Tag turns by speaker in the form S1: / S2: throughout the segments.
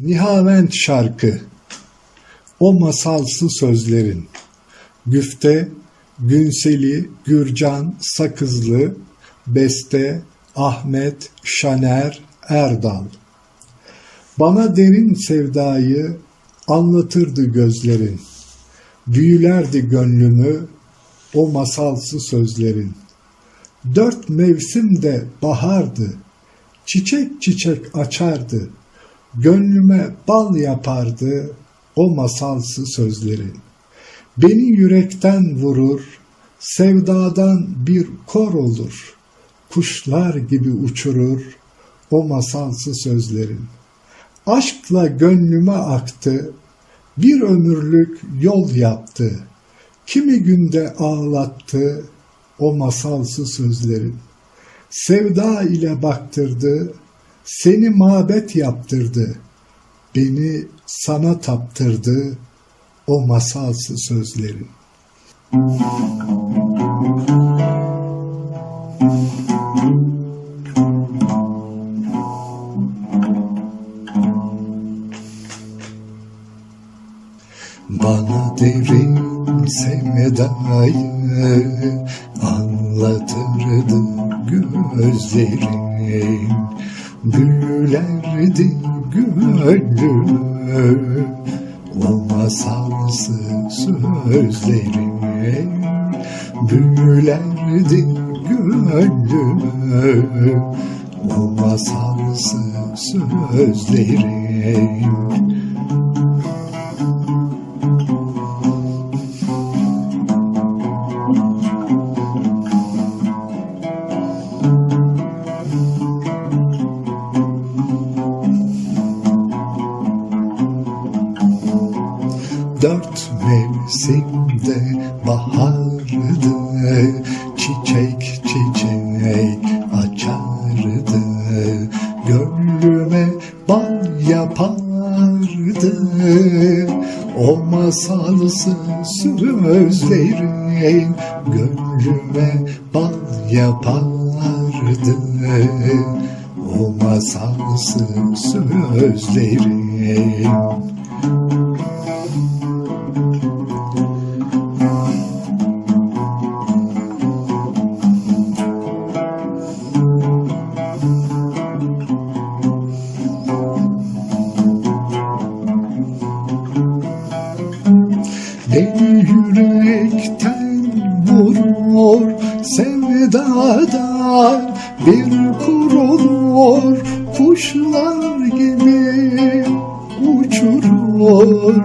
S1: Nihavent şarkı. O masalsı sözlerin. Güfte Günseli Gürcan Sakızlı Beste Ahmet Şaner Erdal. Bana derin sevdayı anlatırdı gözlerin. Büyülerdi gönlümü o masalsı sözlerin. Dört mevsimde bahardı Çiçek çiçek açardı Gönlüme bal yapardı o masalsı sözlerin. Beni yürekten vurur, sevdadan bir kor olur. Kuşlar gibi uçurur o masalsı sözlerin. Aşkla gönlüme aktı, bir ömürlük yol yaptı. Kimi günde ağlattı o masalsı sözlerin. Sevda ile baktırdı, seni mabet yaptırdı. Beni sana taptırdı o masalsı sözlerin. Bana derin sevdayı anlatırdı gözlerin Büyülerdi gönlümü o masalsı sözlerin Büyülerdi gönlümü o masalsı sözlerin Dört mevsimde bahardı Çiçek çiçek açardı. Gönlüme bal yapardı O masalsı sözlerin Gönlüme bal yapardı. O masalsı sözlerin Beni yürekten vurur sevdadan bir kurulur kuşlar gibi uçurur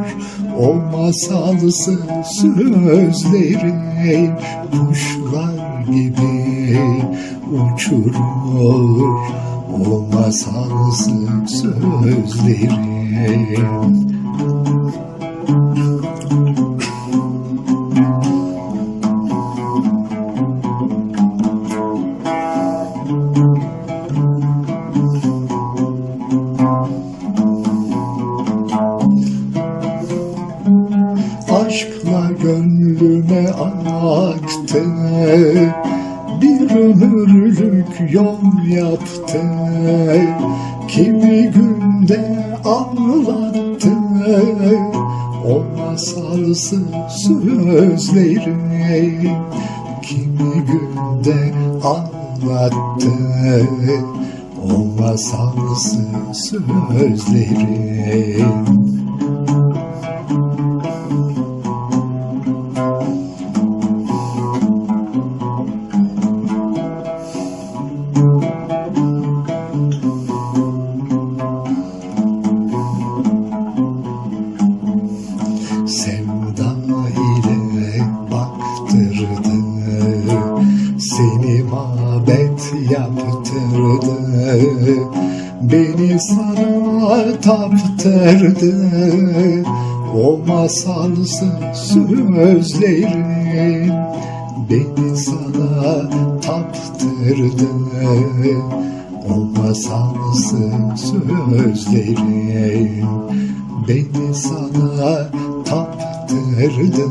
S1: o masalsı sözlerin kuşlar gibi uçurur o masalsı sözlerin aşkla gönlüme aktı Bir ömürlük yol yaptı Kimi günde ağlattı O masalsı sözleri Kimi günde ağlattı O masalsı sözleri Beni sana taptırdı O masalsı sözlerin Beni sana taptırdı O masalsı sözlerin Beni sana taptırdı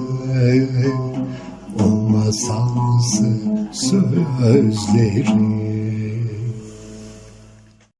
S1: O masalsı sözlerin